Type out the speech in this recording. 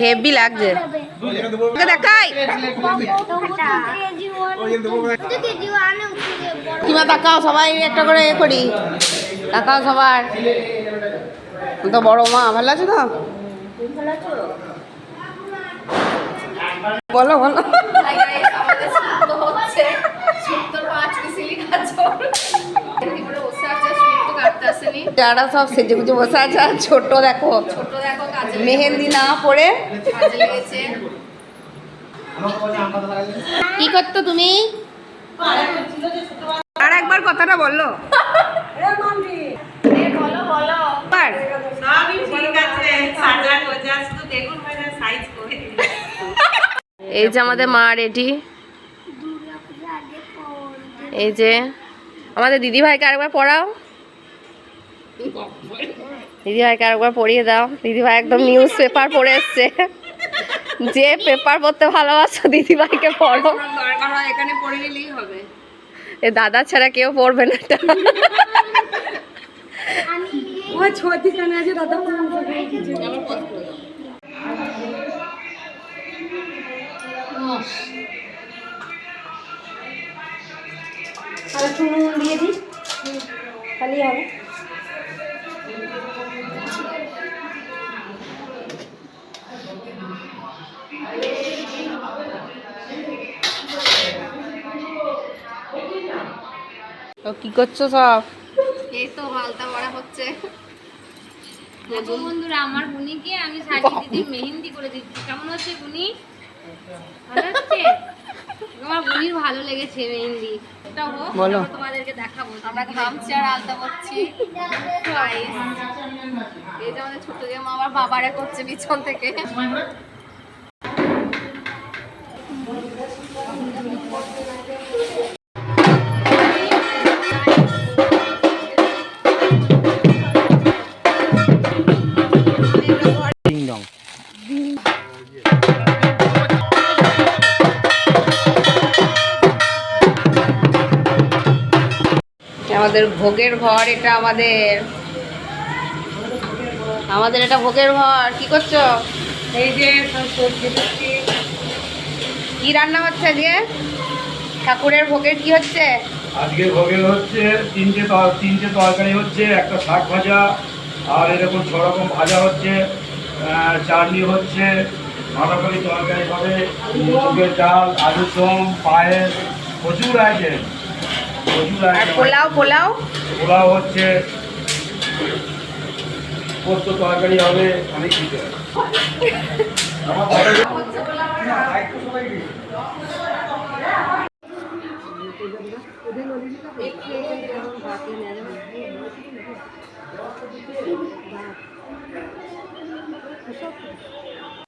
Heavy লাগছে। দেখাই। তাকাও, সবাই একটা করে করি। তাকাও সবার। তো বড় মা, ভালো আছে তো? বলো বলো। যারা সব সেজে গুজে বসে আছে। আর ছোট দেখো মেহেন্দি না পরে। কি করতো তুমি? আর একবার কথাটা বলল। এই যে আমাদের মা রেডি। এই যে আমাদের দিদি ভাইকে আরেকবার পড়াও। দিদি ভাইকে আরেকবার পড়িয়ে দাও। দিদিভাই একদম নিউজ পেপার পড়ে এসছে। যে পেপার পড়তে ভালোবাসো, দিদিভাইকে পড়ো। হবে এ দাদা ছাড়া কেউ পড়বে না। এটা তো কি করছ সব? এই তো মালতা বড়া হচ্ছে। দেখো বন্ধুরা আমার বুনিকে আমি শাড়ি দিদি মেহেন্দি করে দিচ্ছি। কেমন হচ্ছে বুনি ভালো হচ্ছে আমার বুনির ভালো লেগেছে মেহেন্দি। এটা হোক বলো। তোমাদেরকে দেখাবো। আমরা ঘামছি আর আলতা করছি। এই যে আমাদের ছোট যে মা আবার বাবারে করছে পিছন থেকে। আমাদের ভোগের ঘর এটা আমাদের। আমাদের এটা ভোগের ঘর। কি করছ? এই যে কি রান্না হচ্ছে আজকে? ঠাকুরের ভোগের কি হচ্ছে? আজকে ভোগের হচ্ছে তিনটে তর- তিনটে তরকারি হচ্ছে একটা শাক ভাজা আর এরকম ছ রকম ভাজা হচ্ছে। চাটনি হচ্ছে বাঁধাকপি তরকারি হবে মুগের ডাল আলুর দম পায়েস প্রচুর আইটেম প্রচুর আইটেম পোলাও পোলাও? পোলাও হচ্ছে পোস্ত তরকারি হবে অনেক কিছু